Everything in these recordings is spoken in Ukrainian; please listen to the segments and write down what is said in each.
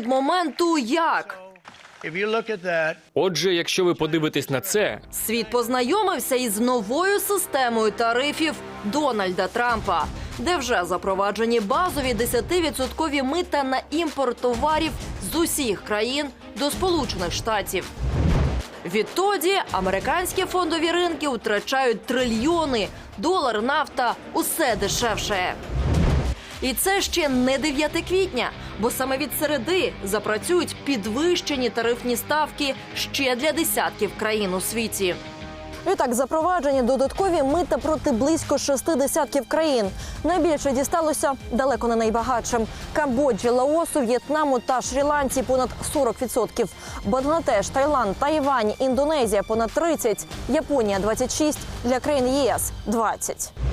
від моменту як Отже, якщо ви подивитесь на це, світ познайомився із новою системою тарифів Дональда Трампа, де вже запроваджені базові 10% мита на імпорт товарів з усіх країн до Сполучених Штатів. Відтоді американські фондові ринки втрачають трильйони. Долар, нафта усе дешевше. І це ще не 9 квітня, бо саме від середи запрацюють підвищені тарифні ставки ще для десятків країн у світі. Відтак запроваджені додаткові мита проти близько шести десятків країн. Найбільше дісталося далеко не найбагатшим Камбоджі, Лаосу, В'єтнаму та Шрі-Ланці понад 40%. Бангладеш, Таїланд, Тайвань, Індонезія понад 30%, Японія 26%, для країн ЄС 20%.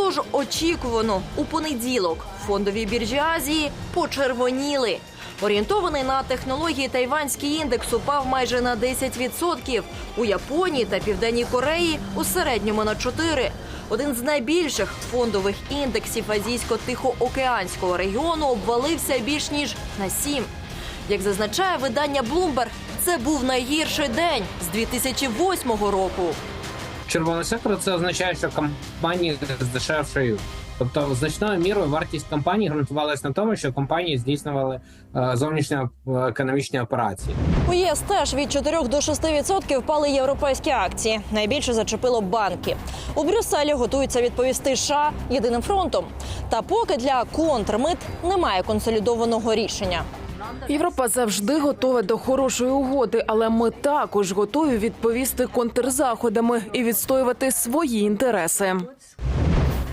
Тож очікувано у понеділок фондові біржі Азії почервоніли. Орієнтований на технології тайванський індекс упав майже на 10%. У Японії та Південній Кореї у середньому на 4%. Один з найбільших фондових індексів азійсько-тихоокеанського регіону обвалився більш ніж на 7%. Як зазначає видання Bloomberg, це був найгірший день з 2008 року. Червоний сектор це означає, що компанії здешевшають. Тобто, значною мірою вартість компаній ґрунтувалась на тому, що компанії здійснювали е, зовнішньоекономічні операції. У ЄС теж від 4 до 6% впали європейські акції. Найбільше зачепило банки. У Брюсселі готуються відповісти США єдиним фронтом. Та поки для контрмит немає консолідованого рішення. Європа завжди готова до хорошої угоди, але ми також готові відповісти контрзаходами і відстоювати свої інтереси.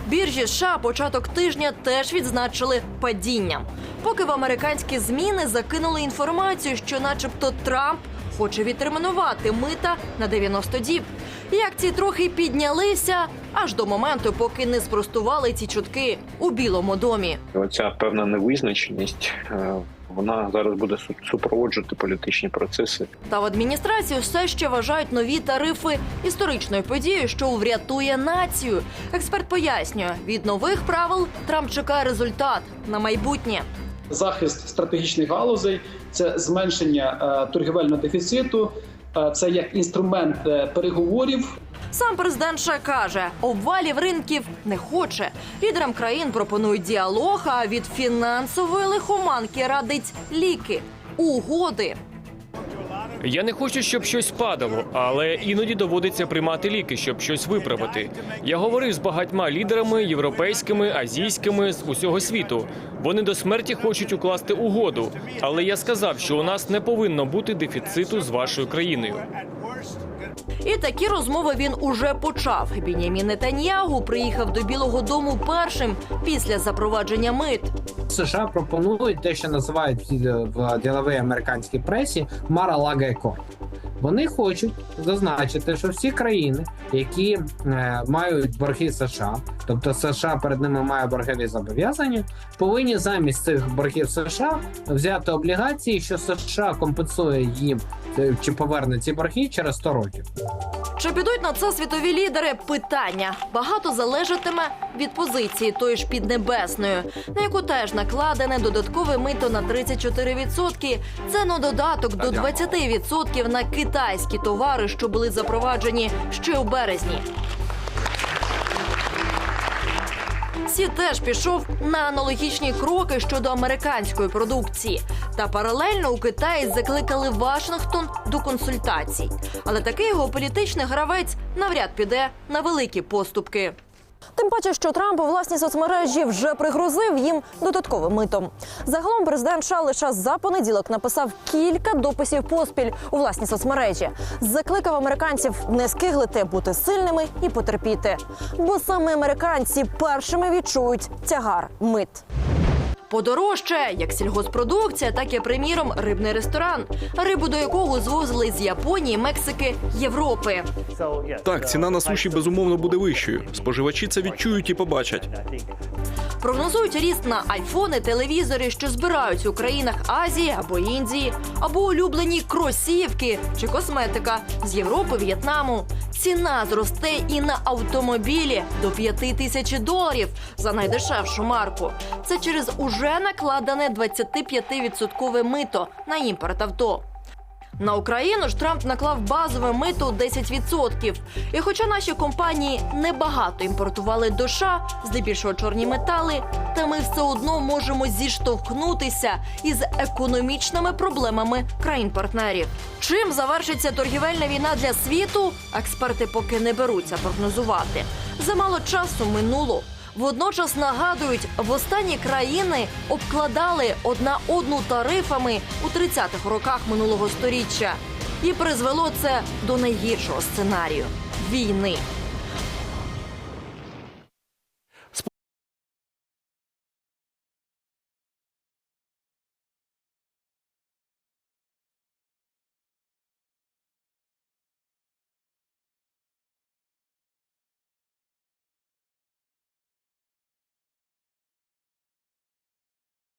Біржі США початок тижня теж відзначили падінням. Поки в американські зміни закинули інформацію, що, начебто, Трамп хоче відтермінувати мита на 90 діб. І акції трохи піднялися аж до моменту, поки не спростували ці чутки у Білому домі. Оця певна невизначеність е, вона зараз буде су- супроводжувати політичні процеси. Та в адміністрації все ще вважають нові тарифи історичною подією, що врятує націю. Експерт пояснює, від нових правил Трамп чекає результат на майбутнє. захист стратегічних галузей, це зменшення е, торгівельного дефіциту, е, це як інструмент е, переговорів. Сам президент ще каже, обвалів ринків не хоче. Лідерам країн пропонують діалог, а від фінансової лихоманки радить ліки, угоди. я не хочу, щоб щось падало, але іноді доводиться приймати ліки, щоб щось виправити. Я говорив з багатьма лідерами європейськими, азійськими з усього світу. Вони до смерті хочуть укласти угоду. Але я сказав, що у нас не повинно бути дефіциту з вашою країною. І такі розмови він уже почав. Бінямін Нетаньягу приїхав до Білого Дому першим після запровадження мит. США пропонують те, що називають в діловій американській пресі Мара-Лагайко. Вони хочуть зазначити, що всі країни, які е, мають борги США, тобто США перед ними має боргові зобов'язання, повинні замість цих боргів США взяти облігації, що США компенсує їм е, чи поверне ці борги через 100 років. Чи підуть на це світові лідери? Питання багато залежатиме від позиції тої ж піднебесної, на яку теж накладене додаткове мито на 34%. Це на додаток до 20% на китайські товари, що були запроваджені ще у березні. Сі теж пішов на аналогічні кроки щодо американської продукції. Та паралельно у Китаї закликали Вашингтон до консультацій. Але такий його політичний гравець навряд піде на великі поступки. Тим паче, що Трамп у власній соцмережі вже пригрозив їм додатковим митом. Загалом президент США лише за понеділок написав кілька дописів поспіль у власній соцмережі. Закликав американців не скиглити, бути сильними і потерпіти. Бо саме американці першими відчують тягар мит. Подорожче як сільгоспродукція, так і приміром рибний ресторан, рибу до якого звозили з Японії, Мексики, Європи. Так, ціна на суші безумовно буде вищою. Споживачі це відчують і побачать. Прогнозують ріст на айфони, телевізори, що збираються у країнах Азії або Індії, або улюблені кросівки чи косметика з Європи, В'єтнаму. Ціна зросте і на автомобілі до 5 тисяч доларів за найдешевшу марку. Це через уже накладене 25% мито на імпорт авто. На Україну ж Трамп наклав базове мито 10%. І хоча наші компанії небагато імпортували до США, здебільшого чорні метали, та ми все одно можемо зіштовхнутися із економічними проблемами країн-партнерів. Чим завершиться торгівельна війна для світу? Експерти поки не беруться прогнозувати. Замало часу минуло. Водночас нагадують, востанні країни обкладали одна одну тарифами у 30-х роках минулого сторіччя, і призвело це до найгіршого сценарію війни.